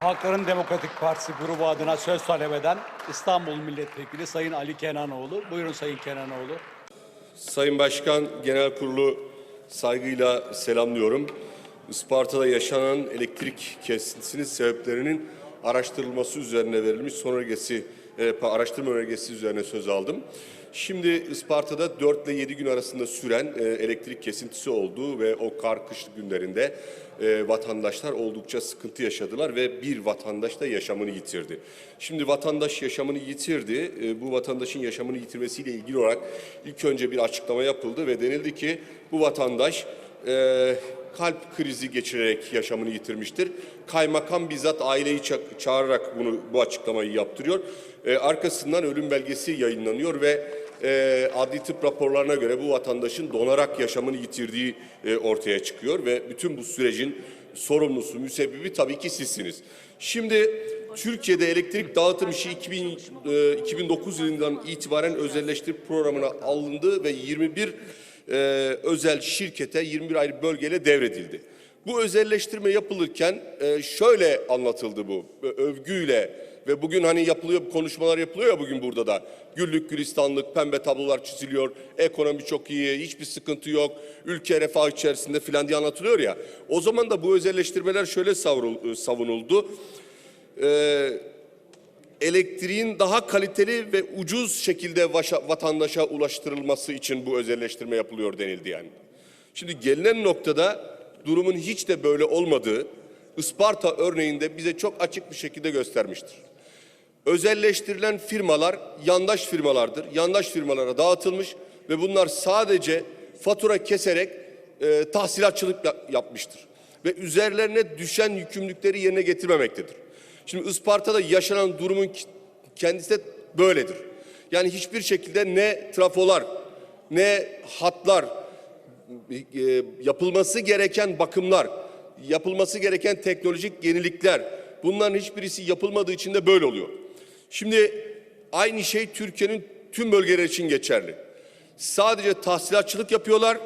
Halkların Demokratik Partisi grubu adına söz talep eden İstanbul Milletvekili Sayın Ali Kenanoğlu. Buyurun Sayın Kenanoğlu. Sayın Başkan, Genel Kurulu saygıyla selamlıyorum. Isparta'da yaşanan elektrik kesintisinin sebeplerinin araştırılması üzerine verilmiş son e, araştırma önergesi üzerine söz aldım. Şimdi Isparta'da 4 ile 7 gün arasında süren e, elektrik kesintisi oldu ve o kar kışlık günlerinde e, vatandaşlar oldukça sıkıntı yaşadılar ve bir vatandaş da yaşamını yitirdi. Şimdi vatandaş yaşamını yitirdi. E, bu vatandaşın yaşamını yitirmesiyle ilgili olarak ilk önce bir açıklama yapıldı ve denildi ki bu vatandaş e, kalp krizi geçirerek yaşamını yitirmiştir. Kaymakam bizzat aileyi ça- çağırarak bunu bu açıklamayı yaptırıyor. E, arkasından ölüm belgesi yayınlanıyor ve e, adli tıp raporlarına göre bu vatandaşın donarak yaşamını yitirdiği e, ortaya çıkıyor ve bütün bu sürecin sorumlusu, müsebbibi tabii ki sizsiniz. Şimdi Türkiye'de elektrik dağıtım işi 2000, e, 2009 yılından itibaren özelleştirme programına alındı ve 21 e, özel şirkete 21 ayrı bölgeyle devredildi. Bu özelleştirme yapılırken e, şöyle anlatıldı bu e, övgüyle ve bugün hani yapılıyor konuşmalar yapılıyor ya bugün burada da. Güllük gülistanlık, pembe tablolar çiziliyor. Ekonomi çok iyi, hiçbir sıkıntı yok. Ülke refah içerisinde filan diye anlatılıyor ya. O zaman da bu özelleştirmeler şöyle savrul- savunuldu. Ee, elektriğin daha kaliteli ve ucuz şekilde vaşa- vatandaşa ulaştırılması için bu özelleştirme yapılıyor denildi yani. Şimdi gelinen noktada durumun hiç de böyle olmadığı Isparta örneğinde bize çok açık bir şekilde göstermiştir. Özelleştirilen firmalar yandaş firmalardır. Yandaş firmalara dağıtılmış ve bunlar sadece fatura keserek e, tahsilatçılık ya- yapmıştır. Ve üzerlerine düşen yükümlülükleri yerine getirmemektedir. Şimdi Isparta'da yaşanan durumun kendisi de böyledir. Yani hiçbir şekilde ne trafolar, ne hatlar, e, yapılması gereken bakımlar, yapılması gereken teknolojik yenilikler bunların hiçbirisi yapılmadığı için de böyle oluyor. Şimdi aynı şey Türkiye'nin tüm bölgeleri için geçerli. Sadece tahsilatçılık yapıyorlar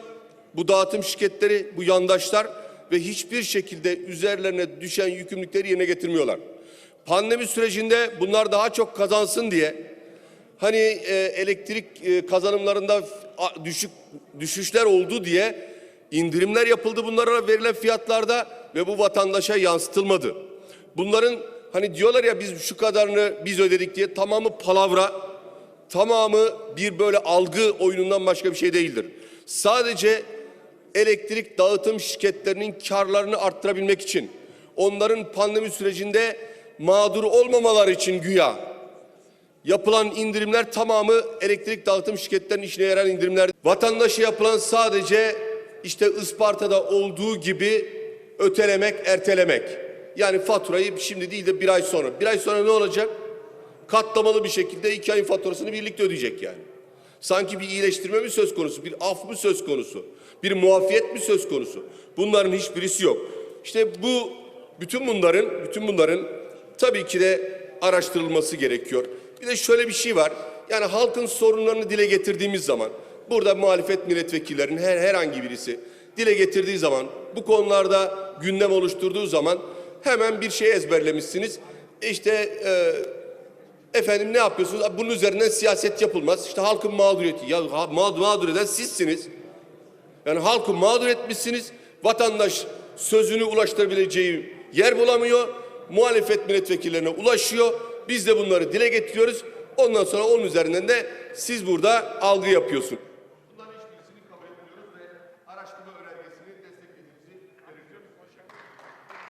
bu dağıtım şirketleri, bu yandaşlar ve hiçbir şekilde üzerlerine düşen yükümlülükleri yerine getirmiyorlar. Pandemi sürecinde bunlar daha çok kazansın diye hani e, elektrik e, kazanımlarında düşük düşüşler oldu diye indirimler yapıldı bunlara verilen fiyatlarda ve bu vatandaşa yansıtılmadı. Bunların hani diyorlar ya biz şu kadarını biz ödedik diye tamamı palavra, tamamı bir böyle algı oyunundan başka bir şey değildir. Sadece elektrik dağıtım şirketlerinin karlarını arttırabilmek için, onların pandemi sürecinde mağdur olmamaları için güya Yapılan indirimler tamamı elektrik dağıtım şirketlerinin işine yarayan indirimler. Vatandaşa yapılan sadece işte Isparta'da olduğu gibi ötelemek, ertelemek. Yani faturayı şimdi değil de bir ay sonra. Bir ay sonra ne olacak? Katlamalı bir şekilde iki ayın faturasını birlikte ödeyecek yani. Sanki bir iyileştirme mi söz konusu, bir af mı söz konusu, bir muafiyet mi söz konusu? Bunların hiçbirisi yok. İşte bu bütün bunların, bütün bunların tabii ki de araştırılması gerekiyor. Bir de şöyle bir şey var. Yani halkın sorunlarını dile getirdiğimiz zaman, burada muhalefet milletvekillerinin her herhangi birisi dile getirdiği zaman, bu konularda gündem oluşturduğu zaman hemen bir şey ezberlemişsiniz. İşte e, Efendim ne yapıyorsunuz? Bunun üzerinden siyaset yapılmaz. İşte halkın mağduriyeti. Ya mağdur, mağdur eden sizsiniz. Yani halkı mağdur etmişsiniz. Vatandaş sözünü ulaştırabileceği yer bulamıyor. Muhalefet milletvekillerine ulaşıyor. Biz de bunları dile getiriyoruz. Ondan sonra onun üzerinden de siz burada algı yapıyorsunuz.